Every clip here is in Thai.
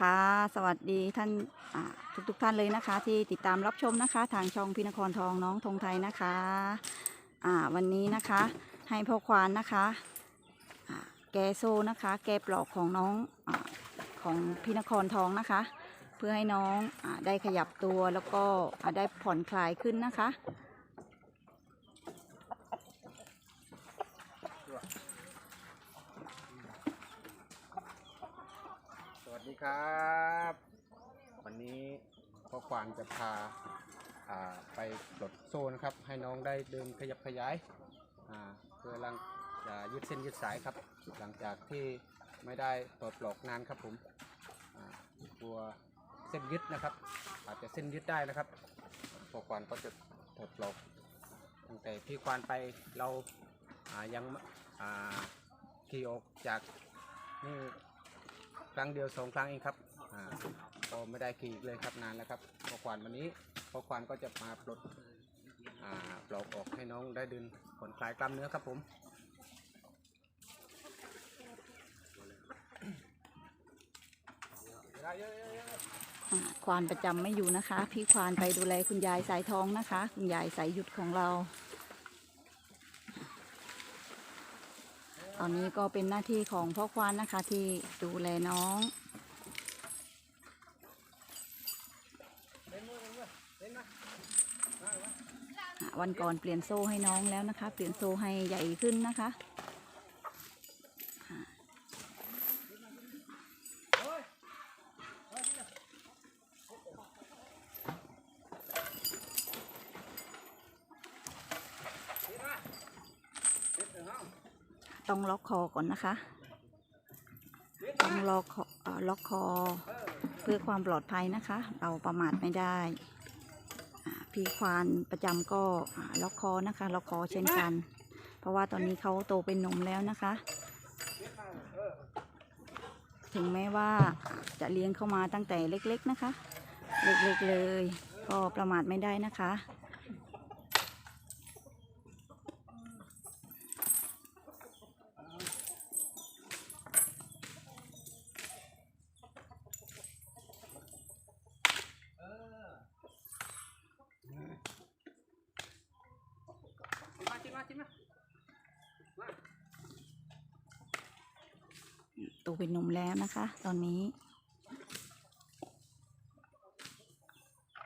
คะ สวัสดีท่านทุกทุกท่านเลยนะคะ ที่ติดตามรับชมนะคะ ทางช่องพี่นครทองน้องธงไทยนะคะอ่าวันนี้นะคะให้พ่อควานนะคะแกโซนะคะ แกปลอกของน้องอของพี่นครทองนะคะ เพื่อให้น้องอได้ขยับตัวแล้วก็ได้ผ่อนคลายขึ้นนะคะ สวัสดี ครับ วันนี้พ่อควานจะพาอ่าไปปลดโซ่นะครับ ให้น้องได้เดินขยับขยายอ่าเพื่อลังจะยืดเส้นยืดสายครับ หลังจากที่ไม่ได้ปลดปลอกนานครับผมอ่ากลัวเส้นยึดนะครับ อาจจะเส้นยึดได้นะครับพ่อควานก็จะปลดปลอกตั้งแต่พี่ควานไปเราอ่ายังอ่าขี่ออกจากนี่ ครั้งเดียวสองครั้งเองครับอ่าก็ไม่ได้ขี่เลยครับนานแล้วครับพอควานวันนี้พอควานก็จะมาปลดอ่าปลอกออกให้น้องได้เดินผ่อนคลายกล้ามเนื้อครับผมอ่าควานประจำไม่อยู่นะคะ พี่ควานไปดูแลคุณยายสายทองนะคะ คุณยายสายหยุดของเรา ตอนนี้ก็เป็นหน้าที่ของพ่อควานนะคะที่ดูแลน้องวันก่อนเปลี่ยนโซ่ให้น้องแล้วนะคะ เปลี่ยนโซ่ให้ใหญ่ขึ้นนะคะ ต้องล็อกคอก่อนนะคะ ต้องล็อกคอเอ่อล็อกคอ เพื่อความปลอดภัยนะคะ เราประมาทไม่ได้ พี่ควานประจำก็ล็อกคอนะคะ ล็อกคอเช่นกัน เพราะว่าตอนนี้เขาโตเป็นหนุ่มแล้วนะคะ ถึงแม้ว่าจะเลี้ยงเข้ามาตั้งแต่เล็กๆนะคะ เล็กๆเลย ก็ประมาทไม่ได้นะคะ มาจิ้มมาจิ้มมาโตเป็นหนุ่มแล้วนะคะ ตอนนี้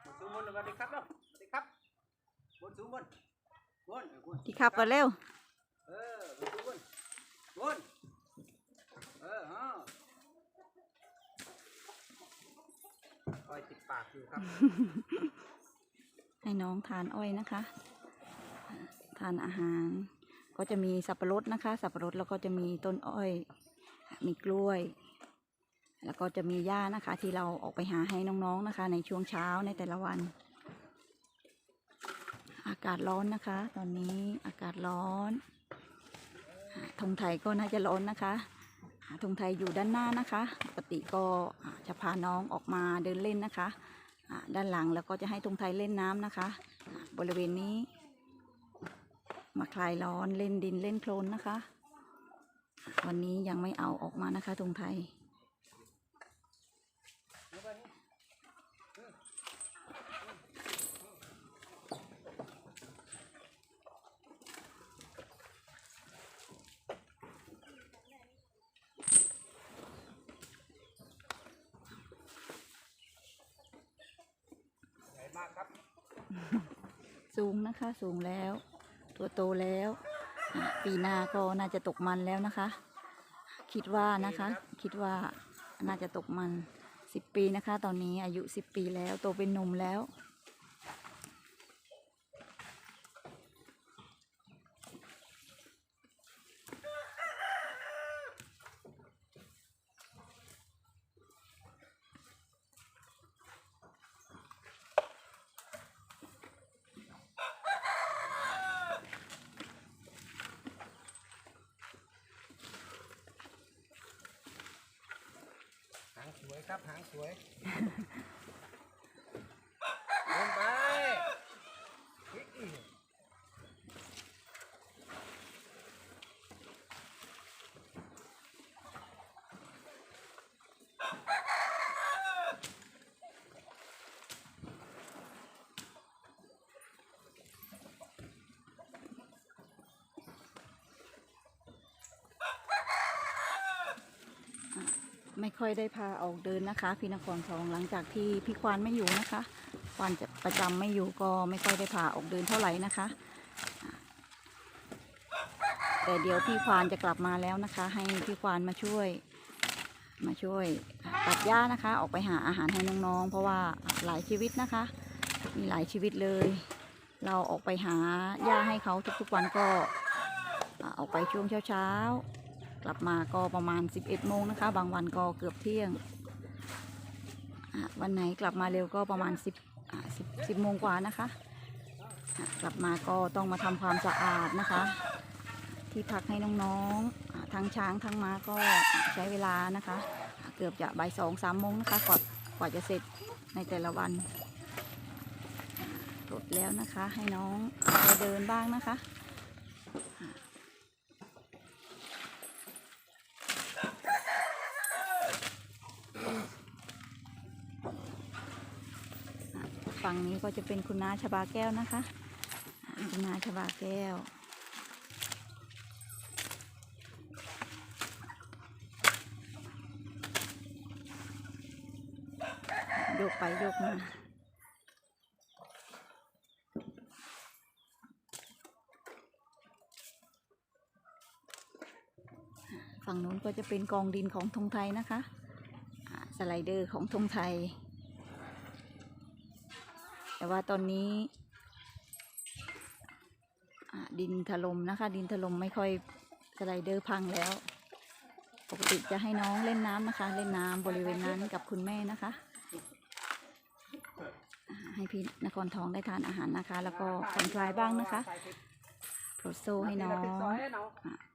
บนสูงบนสวัสดีครับเนาะสวัสดีครับบนสูงบนบนเออบนที่ขับกันเร็วเออบนสูงบนบนเออฮะคอยติดปากอยู่ครับ ให้น้องทานอ้อยนะคะทานอาหาร ก็จะมีสับปะรดนะคะ สับปะรดแล้วก็จะมีต้นอ้อย มีกล้วย แล้วก็จะมีหญ้านะคะ ที่เราออกไปหาให้น้องๆนะคะ ในช่วงเช้าในแต่ละวัน อากาศร้อนนะคะ ตอนนี้อากาศร้อนธงไทยก็น่าจะร้อนนะคะธงไทยอยู่ด้านหน้านะคะ ปกติก็จะพาน้องออกมาเดินเล่นนะคะ ด้านหลังแล้วก็จะให้ธงไทยเล่นน้ำนะคะ บริเวณนี้ มาคลายร้อนเล่นดินเล่นโคลนนะคะ วันนี้ยังไม่เอาออกมานะคะธงไทยใหญ่มากครับสูงนะคะสูงแล้ว ตัวโตแล้ว ปีหน้าก็น่าจะตกมันแล้วนะคะ คิดว่านะคะ คิดว่าน่าจะตกมันสิบปีนะคะ ตอนนี้อายุสิบปีแล้วโตเป็นหนุ่มแล้ว ครับหางสวย ลงไปพลิกอีก ไม่ค่อยได้พาออกเดินนะคะ พี่นครทองหลังจากที่พี่ควานไม่อยู่นะคะ ควานจะประจำไม่อยู่ก็ไม่ค่อยได้พาออกเดินเท่าไหร่นะคะ แต่เดี๋ยวพี่ควานจะกลับมาแล้วนะคะ ให้พี่ควานมาช่วย มาช่วยตัดหญ้านะคะ ออกไปหาอาหารให้น้องๆ เพราะว่าหลายชีวิตนะคะ มีหลายชีวิตเลย เราออกไปหาหญ้าให้เขาทุกๆวันก็อออกไปช่วงเช้าๆ กลับมาก็ประมาณ 11 โมงนะคะ บางวันก็เกือบเที่ยง วันไหนกลับมาเร็วก็ประมาณ 10 10 10โมงกว่านะคะ กลับมาก็ต้องมาทำความสะอาดนะคะ ที่พักให้น้องๆ ทั้งช้างทั้งม้าก็ใช้เวลานะคะ เกือบจะบ่ายสองสามโมงนะคะกว่ากว่าจะเสร็จในแต่ละวันปลดแล้วนะคะ ให้น้องไปเดินบ้างนะคะอ่าอ่าฝั่ งนี้ก็จะเป็นคุณน้าชบาแก้วนะคะ คุณน้าชบาแก้ว โยกไปโยกมาฝั่งนู้นก็จะเป็นกองดินของธงไทยนะคะ สไลเดอร์ของธงไทย แต่ว่าตอนนี้ดินถล่มนะคะ ดินถล่มไม่ค่อยสไลเดอร์พังแล้ว ปกติจะให้น้องเล่นน้ำนะคะ เล่นน้ำบริเวณนั้นกับคุณแม่นะคะ ให้พี่นครทองได้ทานอาหารนะคะ แล้วก็ผ่อนคลายบ้างนะคะโปรดโซให้น้อง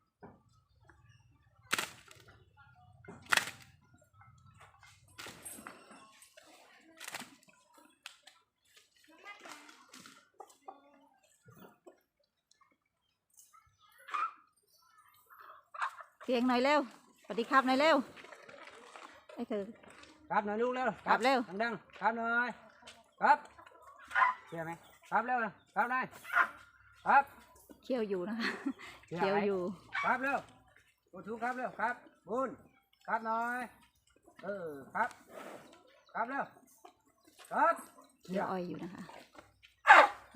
สียงหน่อยเร็วสวัสดีครับหน่อยเร็วให้เธอ ครับหน่อยลูกเร็วครับเร็ว ดังๆครับหน่อย ครับเชื่อไหมครับเร็วครับได้ครับเคี่ยวอยู่นะคะเคี่ยวเคี่ยวไหนอยู่ครับเร็วกูชูครับเร็วครับบุญครับหน่อยเออครับ ครับเร็วครับเคี่ยวอ้อยอยู่นะคะ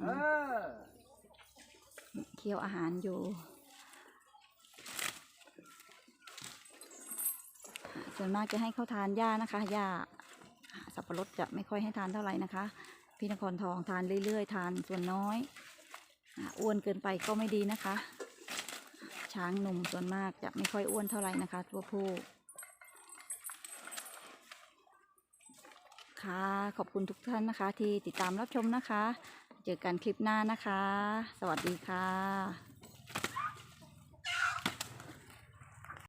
เออเคี่ยวอาหารอยู่ ส่วนมากจะให้เขาทานหญ้านะคะหญ้าสับปะรดจะไม่ค่อยให้ทานเท่าไหร่นะคะ พี่นครทองทานเรื่อยๆ ทานส่วนน้อยอ้วนเกินไปก็ไม่ดีนะคะ ช้างหนุ่มส่วนมากจะไม่ค่อยอ้วนเท่าไหร่นะคะ ตัวผู้ค่ะขอบคุณทุกท่านนะคะ ที่ติดตามรับชมนะคะ เจอกันคลิปหน้านะคะ สวัสดีค่ะ